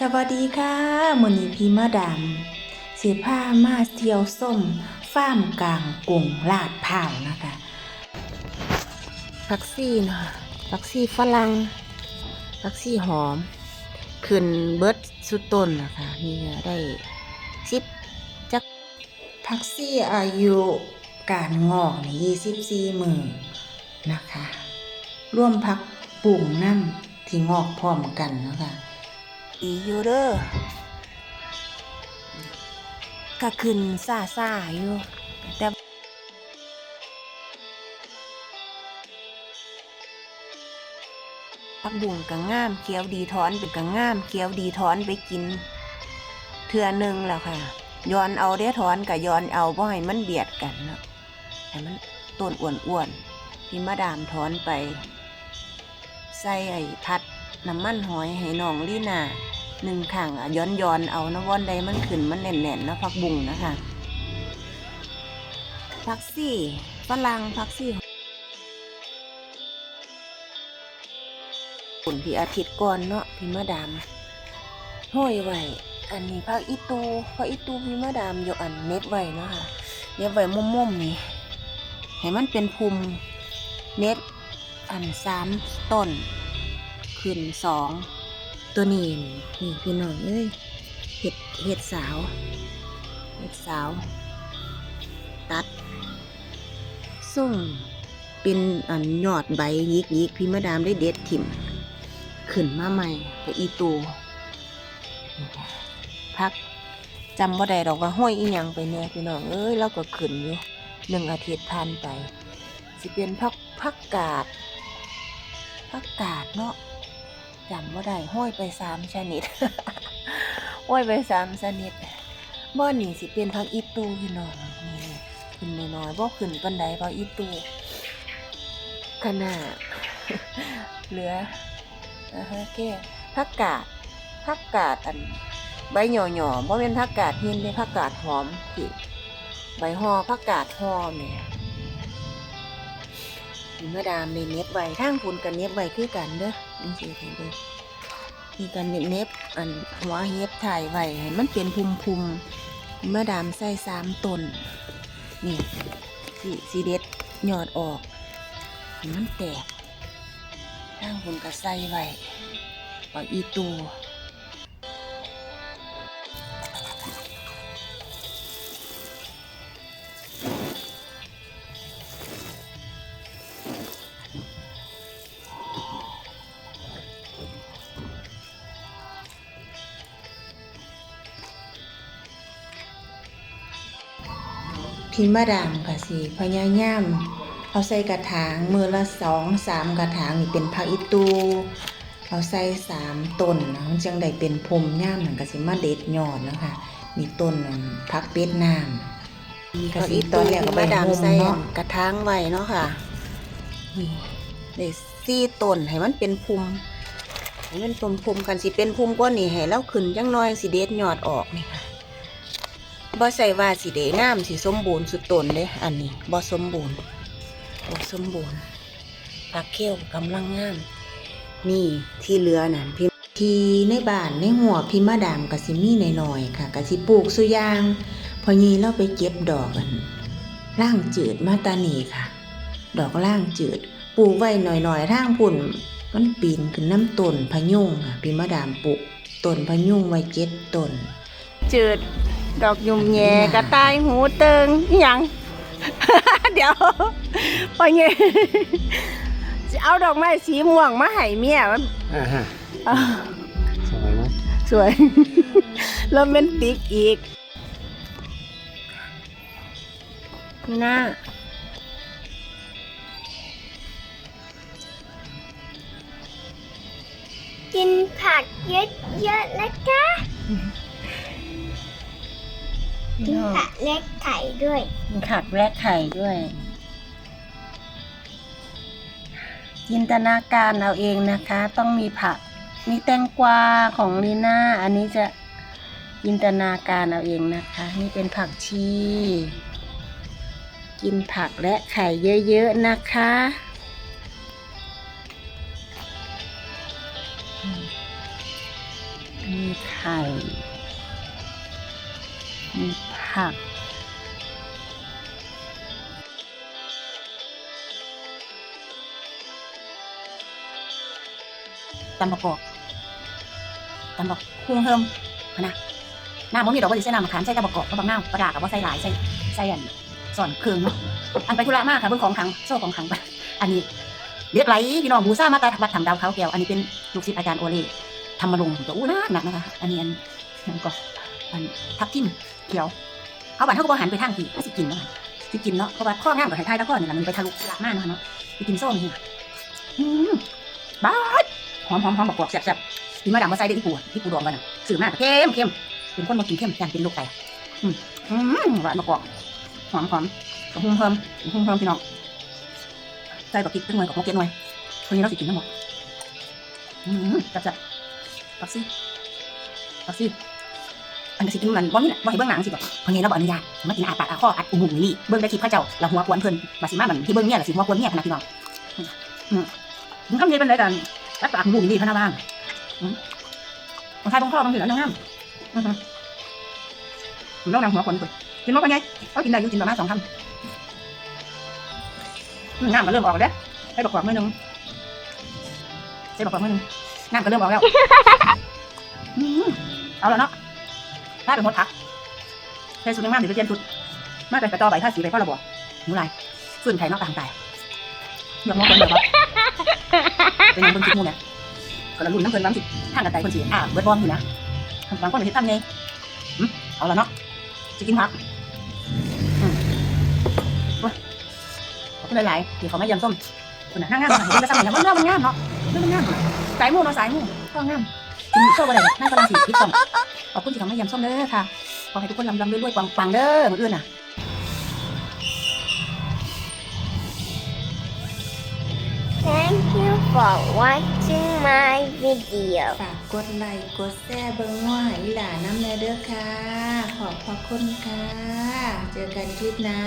สวัสดีค่ะมือนีพีมาดามสิพามาเที่ยวส้มฟ้ามกลางกรุงลาดพร้าวนะคะผักซี่เนาะผักซี่ฝรั่งผักซี่หอม ขึ้นเบิร์ดสุดต้นนะคะนี่ได้สิบจักพักซี่อายุการงอกนี่24มื้อนะคะ ร่วมพักปลูกน้ำที่งอกพร้อมกันนะคะ อีอยู่เด้อก็ขึ้นซาซาอยู่ แต่ผักบุ้งก็งามเกี๊ยวดีถอนเป็นก็งามเกี๊ยวดีถอนไปกินเทื่อหนึงแล้วค่ะย้อนเอาได้ถอนกับย้อนเอาเพราะให้มันเบียดกันเนาะให้มันต้นอ้วนๆพี่มาดามถอนไป ใส่ไอ้ทัด น้ำมันหอยให้น้องลีนาหนึ่งขังอะย้อนย้อนเอานะวอนใดมันขึ้นมันแน่นๆนนะพักบุ้งนะคะพักซี่ฝรั่งพักซี่ฝนพี่อาทิตย์ก่อนเนาะพี่มาดามห้อยไว้อันนี้พักอีตูพักอีตูพี่มาดามยกอันเน็ตไว้เนาะค่ะเน็ตไว้มุมๆนี่ให้มันเป็นภูมิเน็ตอันสามต้น ขึ้นสองตัวนี้นี่พี่น้องเอ้ยเห็ดเห็ดสาวเห็ดสาว ตัดส่งเป็นอันยอดใบยิกยิกพี่มาดามได้เด็ดถิ่ม ขึ้นมาใหม่ไปอีตูพักจำว่าใดดอกว่าห้อยอีหยังไปเนี่ยพี่น้องเอ้ยเราก็ขึ้นอยู่หนึ่งอาทิตย์ผ่านไป สิเป็นพักพักกาดพักกาดเนาะ จำว่าได้ห้อยไปสามชนิดห้อยไปสามชนิดบ่อนี่สิเป็นพักอีตูพี่น้องนี่ขึ้นน้อยๆบ่ขึ้นปันใดพักอีตูขนาดเหลืออ่าฮะแก่ผักกาดผักกาดอัน ใบหย่อๆบ่เป็นผักกาดหินเป็นผักกาดหอมพี่ใบหอผักกาดหอม่นี่มาดามในเน็บไว้ทางพุ่นกันเน็บไว้คือกันเด้อ จังซี่เห็นเด้อมีกันเน็บอันหัวเฮ็บถ่ายไว้ให้มันเป็นพุมๆมาดามใส่สามต้นนี่สีสีเด็ดหยอดออกมันแตกทางขนก็ใส่ไว้ปอกอีตู พี่มาดามค่ะสิพยายามเอาใส่กระถางมือละสองสามกระถางนี่เป็นผักอีตูเอาใส่สามต้นนะจังได้เป็นพรมย่ามหนังกสิมาเด็ดยอดนะคะนี่ต้นนั่นผักเป็ดน้ำกะสิตอนแรกก็มาไปดามใส่กระถางไว้เนาะค่ะนี่ได้ซี่ต้นให้มันเป็นภูมิให้มันเป็นภูมิกันสิเป็นภูมิกว่านี่ให้เราขึ้นจังน้อยสิเด็ดยอดออกนี่ค่ะ บ่ใส่ว่าสิเดงามสิสมบูรณ์สุดต้นเด้อันนี้บ่สมบูรณ์บ่สมบูรณ์ผักเขียวกำลังงาม นี่ที่เหลือนั่นพี่ที่ในบ้านในหัวพี่มาดามกะสิมีหน่อยๆค่ะกะสิปลูกสุยาง พอยีเราไปเก็บดอกกันร่างจืดมาตานีค่ะ ดอกร่างจืดปลูกไว้หน่อยๆทางพุ่นมันปีนขึ้นน้ำต้นพะยุงค่ะพี่มาดามปลูกต้นพะยุงไว้เจ็ดต้นจืด ดอกยุ่มแย่กระต่ายหูเติงอิหยัง เดี๋ยวพอเงี้ยจะเอาดอกไม้สีม่วงมาให้เมียมันอ่าฮะอ้าวสวยไหมสวย โรแมนติกอีกนี่นะกินผักเยอะๆนะคะ กินผักเล็กไข่ด้วย มีขักแลกไข่ด้วย จินตนาการเอาเองนะคะ ต้องมีผัก มีแตงกวาของลีน่า อันนี้จะจินตนาการเอาเองนะคะ นี่เป็นผักชี กินผักและไข่เยอะๆนะคะมีไข่ มีผัก ตำบักกอกตำบักคุ้งเฮิมพะนะน้ำมันมีดอกบัวใส่น้ำมะขามใส่ตำบักกอกกับบางน้ำปลาร้ากับว่าใส่หลายใส่ใส่อันส่วนเครื่องเนาะอันไปธุระมากค่ะเบิ่งของขังโซ่ของขังไปอันนี้เรียกไหลพี่น้องบูซ่ามาตาวัดถังดาวเขาแก้วอันนี้เป็นลูกศิษย์อาจารย์โอเล่ธรรมรงค์ตัวอู้นักหนักนะคะ อันนี้อันนั่นก็ อันทับทิมเขียวเขาบันเขาก็บอหันไปทางที่เขาสิกินเนาะสิกินเนาะเพราะว่าข้องามกับไทยๆตะข้อนี่แหละมันไปทะลุหลักมากเนาะเนาะไปกินส้มนี่อืมบ้าหอมหอมหอมบักกอกแซ่บๆกินมาดามมาใส่ได้ที่ปูที่ปูดองกันน่ะสื่อมากเข้มเข้มเป็นคนมากินเข้มจานเป็นลูกไก่อืมอืมหวานบักกอกหอมหอมกับหุ่มเพิ่มหุ่มเพิ่มพี่น้องใส่บักพริกตั้งหน่วยกับมะเขือหน่วยคนนี้เราสิกินทั้งหมดอืมแซ่บๆปักซี่ปักซี่ นนี้สิกินมันบ่มีน่ะบ่ให้เบิ่งหนังสิบ่คนนี้เราบ่อนุญาตมากินอาปากอาข้ออัดอุมุงนี่เบิ่งได้คลิปพระเจ้าเราหัวควนเพิ่นมาสิมาบันที่เบิ่งเนี่ยล่ะสิหัวควนเนี่ยพะนะพี่น้องอืมอืมคำนี้เป็นไรกันรักปากบุ่มดีพนาบ้างบางทายบางข้อบางทีแล้วน้องน้ำผมต้องนำหัวคนก่นกินมากกว่าไงเขากินได้อยู่กินประมาณสองคำน้ำก็เริ่มออกแล้วให้ประกอบมือนึงให้ประกอบมือนึงน้ำก็เริ่มออกแล้วเอาแล้วเนาะ ถ้าเป็นมดพักใช้สูตรน้ำหรือเปลี่ยนสูตรมาแต่กระต่อใบท่าสีไปพ่อระบอกหนูลายส่นไข่นอกต่างตายยอมมองคนเดียวปะเป็นยังเบิ่งคิดมูเนี่ยก็ละรุ่นน้ำเพิ่นบางสิทางกันไกลคนสิอ่าเบิดบอมอยู่นะบางคนไปเฮ็ดตั้งไงเอาละเนาะจะกินผักอืมโอ้ยขอบคุณหลายๆที่เขาไม่ยมส้มคุณน่ะงงามเห็นไปซ้ำอย่างมันงามมันง่ามเนาะมันง่ามสายมูเนาะสายมูก็ง่าม กินโซ่บ่ได้ดอกนั่งกำลังสิคิดส้มขอบคุณที่เขามาเยี่ยมส้มเด้อค่ะ ขอให้ทุกคนลำลำรวยๆปังๆเด้อมื้ออื่นน่ะ Thank you for watching my video ฝากกดไลค์กดแชร์เบิ่งว่าอีหลาน้ำแน่เด้อค่ะ ขอบพระคุณค่ะ เจอกันคลิปหน้า